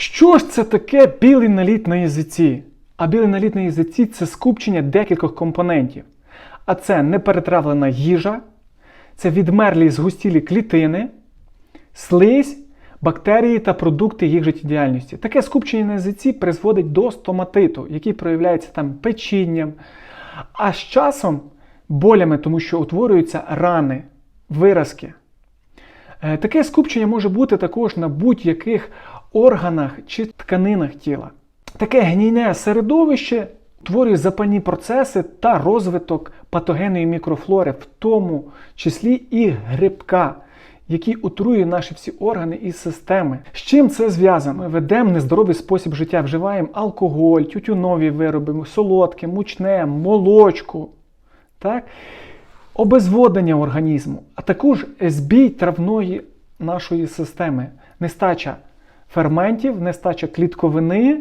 Що ж це таке білий наліт на язиці? А білий наліт на язиці це скупчення декількох компонентів. А це неперетравлена їжа, це відмерлі згустілі клітини, слизь, бактерії та продукти їх життєдіяльності. Таке скупчення на язиці призводить до стоматиту, який проявляється там печінням, а з часом болями, тому що утворюються рани, виразки. Е, Таке скупчення може бути також на будь-яких органах чи тканинах тіла. Таке гнійне середовище утворює запальні процеси та розвиток патогенної мікрофлори, в тому числі і грибка, який отруює наші всі органи і системи. З чим це зв'язано? Ми ведемо нездоровий спосіб життя, вживаємо алкоголь, тютюнові вироби, солодке, мучне, молочку. Так? Обезводення організму, а також збій травної нашої системи, нестача ферментів, нестача клітковини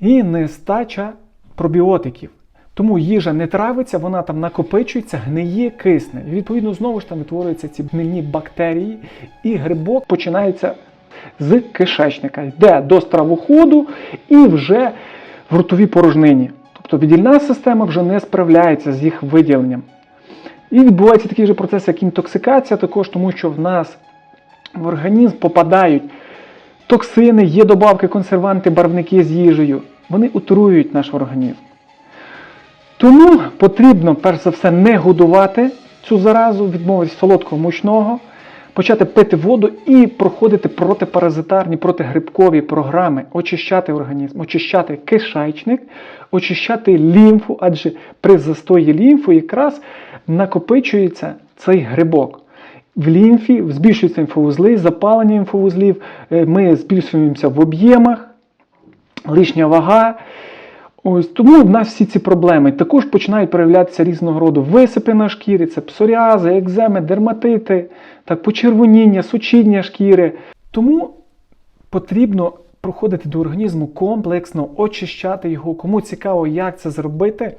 і нестача пробіотиків. Тому їжа не травиться, вона там накопичується, гниє, кисне. І відповідно знову ж там відтворюються ці гнильні бактерії, і грибок починається з кишечника, йде до стравоходу і вже в ротовій порожнині. Тобто віддільна система вже не справляється з їх виділенням. І відбувається такий же процес, як інтоксикація, також тому що в нас в організм попадають токсини, є добавки, консерванти, барвники з їжею. Вони отруюють наш організм. Тому потрібно, перш за все, не годувати цю заразу, відмовитися солодкого мучного, почати пити воду і проходити протипаразитарні, протигрибкові програми, очищати організм, очищати кишечник, очищати лімфу, адже при застої лімфи якраз накопичується цей грибок. В лімфі збільшуються інфовузли, запалення інфовузлів, е, ми збільшуємося в об'ємах, лишня вага. Ось тому в нас всі ці проблеми також починають проявлятися різного роду висипи на шкірі, це псоріази, екземи, дерматити, так, почервоніння, сучіння шкіри. Тому потрібно проходити до організму комплексно, очищати його. Кому цікаво, як це зробити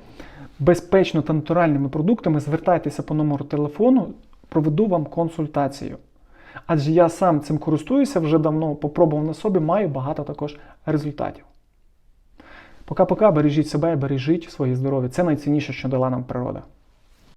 безпечно та натуральними продуктами, звертайтеся по номеру телефону, проведу вам консультацію. Адже я сам цим користуюся вже давно, попробував на собі, маю багато також результатів. Пока-пока, бережіть себе, бережіть своє здоров'я. Це найцінніше, що дала нам природа.